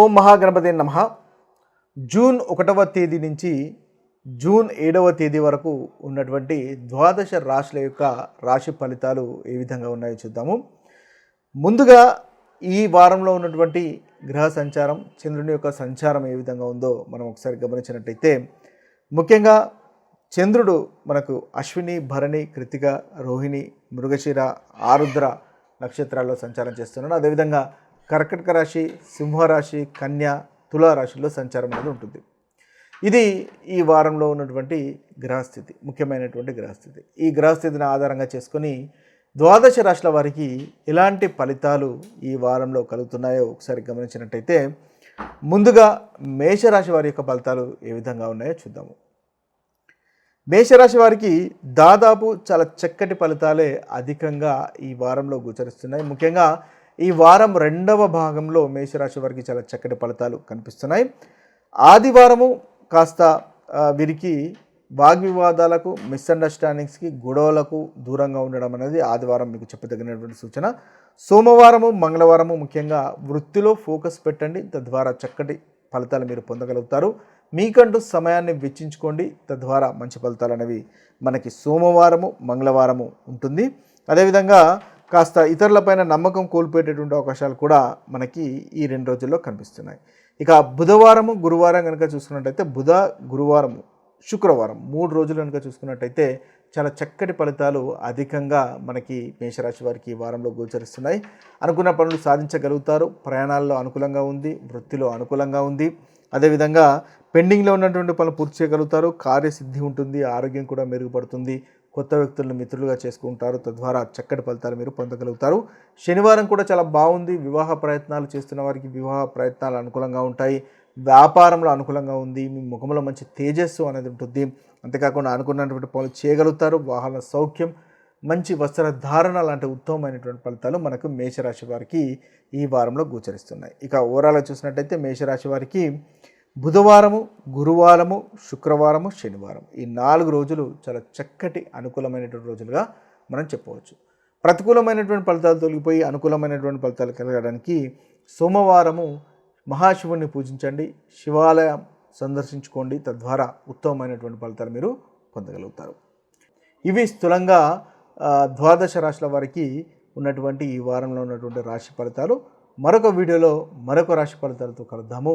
ఓం మహాగణపతి నమ. జూన్ ఒకటవ తేదీ నుంచి జూన్ ఏడవ తేదీ వరకు ఉన్నటువంటి ద్వాదశ రాశుల యొక్క రాశి ఫలితాలు ఏ విధంగా ఉన్నాయో చూద్దాము. ముందుగా ఈ వారంలో ఉన్నటువంటి గ్రహ సంచారం చంద్రుని యొక్క సంచారం ఏ విధంగా ఉందో మనం ఒకసారి గమనించినట్టయితే ముఖ్యంగా చంద్రుడు మనకు అశ్విని భరణి కృతిక రోహిణి మృగశిర ఆరుద్ర నక్షత్రాల్లో సంచారం చేస్తున్నాడు. అదేవిధంగా కర్కటక రాశి సింహరాశి కన్య తులారాశిలో సంచారం అనేది ఉంటుంది. ఇది ఈ వారంలో ఉన్నటువంటి గ్రహస్థితి ముఖ్యమైనటువంటి గ్రహస్థితి. ఈ గ్రహస్థితిని ఆధారంగా చేసుకొని ద్వాదశ రాశుల వారికి ఎలాంటి ఫలితాలు ఈ వారంలో కలుగుతున్నాయో ఒకసారి గమనించినట్టయితే ముందుగా మేషరాశి వారి యొక్క ఫలితాలు ఏ విధంగా ఉన్నాయో చూద్దాము. మేషరాశి వారికి దాదాపు చాలా చక్కటి ఫలితాలే అధికంగా ఈ వారంలో గోచరిస్తున్నాయి. ముఖ్యంగా ఈ వారం రెండవ భాగంలో మేషరాశి వారికి చాలా చక్కటి ఫలితాలు కనిపిస్తున్నాయి. ఆదివారము కాస్త వీరికి వాగ్వివాదాలకు మిస్అండర్స్టాండింగ్స్కి గొడవలకు దూరంగా ఉండడం అనేది ఆదివారం మీకు చెప్పదగినటువంటి సూచన. సోమవారము మంగళవారము ముఖ్యంగా వృత్తిలో ఫోకస్ పెట్టండి. తద్వారా చక్కటి ఫలితాలు మీరు పొందగలుగుతారు. మీకంటూ సమయాన్ని వెచ్చించుకోండి. తద్వారా మంచి ఫలితాలు అనేవి మనకి సోమవారము మంగళవారము ఉంటుంది. అదేవిధంగా కాస్త ఇతరులపైన నమ్మకం కోల్పోయేటటువంటి అవకాశాలు కూడా మనకి ఈ రెండు రోజుల్లో కనిపిస్తున్నాయి. ఇక బుధవారము గురువారం కనుక చూసుకున్నట్టయితే బుధ గురువారము శుక్రవారం మూడు రోజులు కనుక చూసుకున్నట్టయితే చాలా చక్కటి ఫలితాలు అధికంగా మనకి మేషరాశి వారికి ఈ వారంలో గోచరిస్తున్నాయి. అనుకున్న పనులు సాధించగలుగుతారు. ప్రయాణాల్లో అనుకూలంగా ఉంది వృత్తిలో అనుకూలంగా ఉంది. అదేవిధంగా పెండింగ్లో ఉన్నటువంటి పనులు పూర్తి చేయగలుగుతారు. కార్యసిద్ధి ఉంటుంది ఆరోగ్యం కూడా మెరుగుపడుతుంది. కొత్త వ్యక్తులను మిత్రులుగా చేసుకుంటారు తద్వారా చక్కటి ఫలితాలు మీరు పొందగలుగుతారు. శనివారం కూడా చాలా బాగుంది. వివాహ ప్రయత్నాలు చేస్తున్న వారికి వివాహ ప్రయత్నాలు అనుకూలంగా ఉంటాయి. వ్యాపారంలో అనుకూలంగా ఉంది. మీ ముఖంలో మంచి తేజస్సు అనేది ఉంటుంది. అంతేకాకుండా అనుకున్నటువంటి పనులు చేయగలుగుతారు. వాహన సౌఖ్యం మంచి వస్త్రధారణ లాంటి ఉత్తమమైనటువంటి ఫలితాలు మనకు మేషరాశి వారికి ఈ వారంలో గోచరిస్తున్నాయి. ఇక ఓవరాల్గా చూసినట్టయితే మేషరాశి వారికి బుధవారము గురువారము శుక్రవారము శనివారం ఈ నాలుగు రోజులు చాలా చక్కటి అనుకూలమైనటువంటి రోజులుగా మనం చెప్పవచ్చు. ప్రతికూలమైనటువంటి ఫలితాలు తొలగిపోయి అనుకూలమైనటువంటి ఫలితాలు కలగడానికి సోమవారము మహాశివుణ్ణి పూజించండి. శివాలయం సందర్శించుకోండి. తద్వారా ఉత్తమమైనటువంటి ఫలితాలు మీరు పొందగలుగుతారు. ఇవి స్థూలంగా ద్వాదశ రాశుల వారికి ఉన్నటువంటి ఈ వారంలో ఉన్నటువంటి రాశి ఫలితాలు. మరొక వీడియోలో మరొక రాశి ఫలితాలతో కలుద్దాము.